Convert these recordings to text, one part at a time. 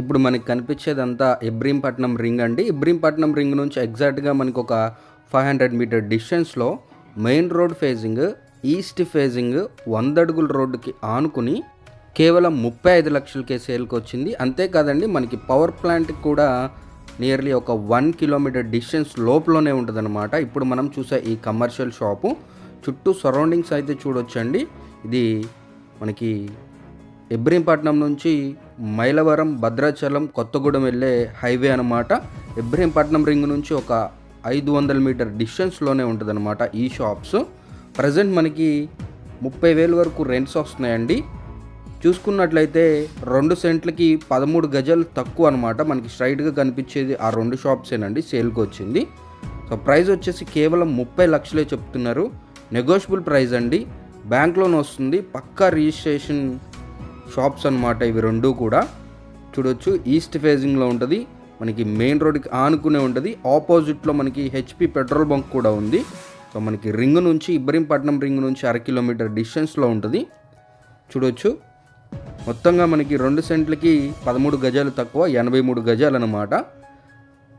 ఇప్పుడు మనకి కనిపించేదంతా ఇబ్రీంపట్నం రింగ్ అండి. ఇబ్రీంపట్నం రింగ్ నుంచి ఎగ్జాక్ట్గా మనకు ఒక ఫైవ్ హండ్రెడ్ మీటర్ డిస్టెన్స్లో main road facing east facing వందడుగుల రోడ్డుకి ఆనుకుని కేవలం ముప్పై ఐదు లక్షలకే సేల్కి వచ్చింది. అంతేకాదండి మనకి పవర్ ప్లాంట్కి కూడా నియర్లీ ఒక వన్ కిలోమీటర్ డిస్టెన్స్ లోపలనే ఉంటుందన్నమాట. ఇప్పుడు మనం చూసే ఈ కమర్షియల్ షాపు. చుట్టూ సరౌండింగ్స్ అయితే చూడొచ్చండి. ఇది మనకి ఇబ్రహీంపట్నం నుంచి మైలవరం భద్రాచలం కొత్తగూడెం వెళ్ళే హైవే అనమాట ఇబ్రహీంపట్నం రింగ్ నుంచి ఒక ఐదు వందల మీటర్ డిస్టెన్స్లోనే ఉంటుందన్నమాట ఈ షాప్స్. ప్రజెంట్ మనకి ముప్పై వేలు వరకు రెంట్స్ వస్తున్నాయండి. చూసుకున్నట్లయితే రెండు సెంట్లకి పదమూడు గజాలు తక్కువ అనమాట మనకి స్ట్రైట్గా కనిపించేది ఆ రెండు షాప్సేనండి సేల్కి వచ్చింది. సో ప్రైస్ వచ్చేసి కేవలం ముప్పై లక్షలే చెప్తున్నారు. నెగోషియబుల్ ప్రైస్ అండి. బ్యాంక్ లోన్ వస్తుంది పక్కా రిజిస్ట్రేషన్ షాప్స్ అన్నమాట ఇవి రెండు కూడా. చూడొచ్చు ఈస్ట్ ఫేజింగ్లో ఉంటుంది మనకి మెయిన్ రోడ్కి ఆనుకునే ఉంటుంది ఆపోజిట్లో మనకి హెచ్పి పెట్రోల్ బంక్ కూడా ఉంది. సో మనకి రింగ్ నుంచి ఇబ్రహీంపట్నం రింగ్ నుంచి అర కిలోమీటర్ డిస్టెన్స్లో ఉంటుంది. చూడొచ్చు మొత్తంగా మనకి రెండు సెంట్లకి పదమూడు గజాలు తక్కువ ఎనభై మూడు గజాలు అనమాట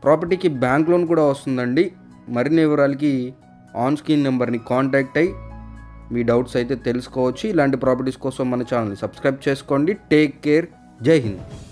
ప్రాపర్టీకి బ్యాంక్ లోన్ కూడా వస్తుందండి. మరిన్ని వివరాలకి ఆన్ స్క్రీన్ నెంబర్ని కాంటాక్ట్ అయ్యి మీ డౌట్స్ అయితే తెలుసుకోవచ్చు. ఇలాంటి ప్రాపర్టీస్ కోసం మన ఛానల్ని సబ్స్క్రైబ్ చేసుకోండి. టేక్ కేర్ జై హింద్.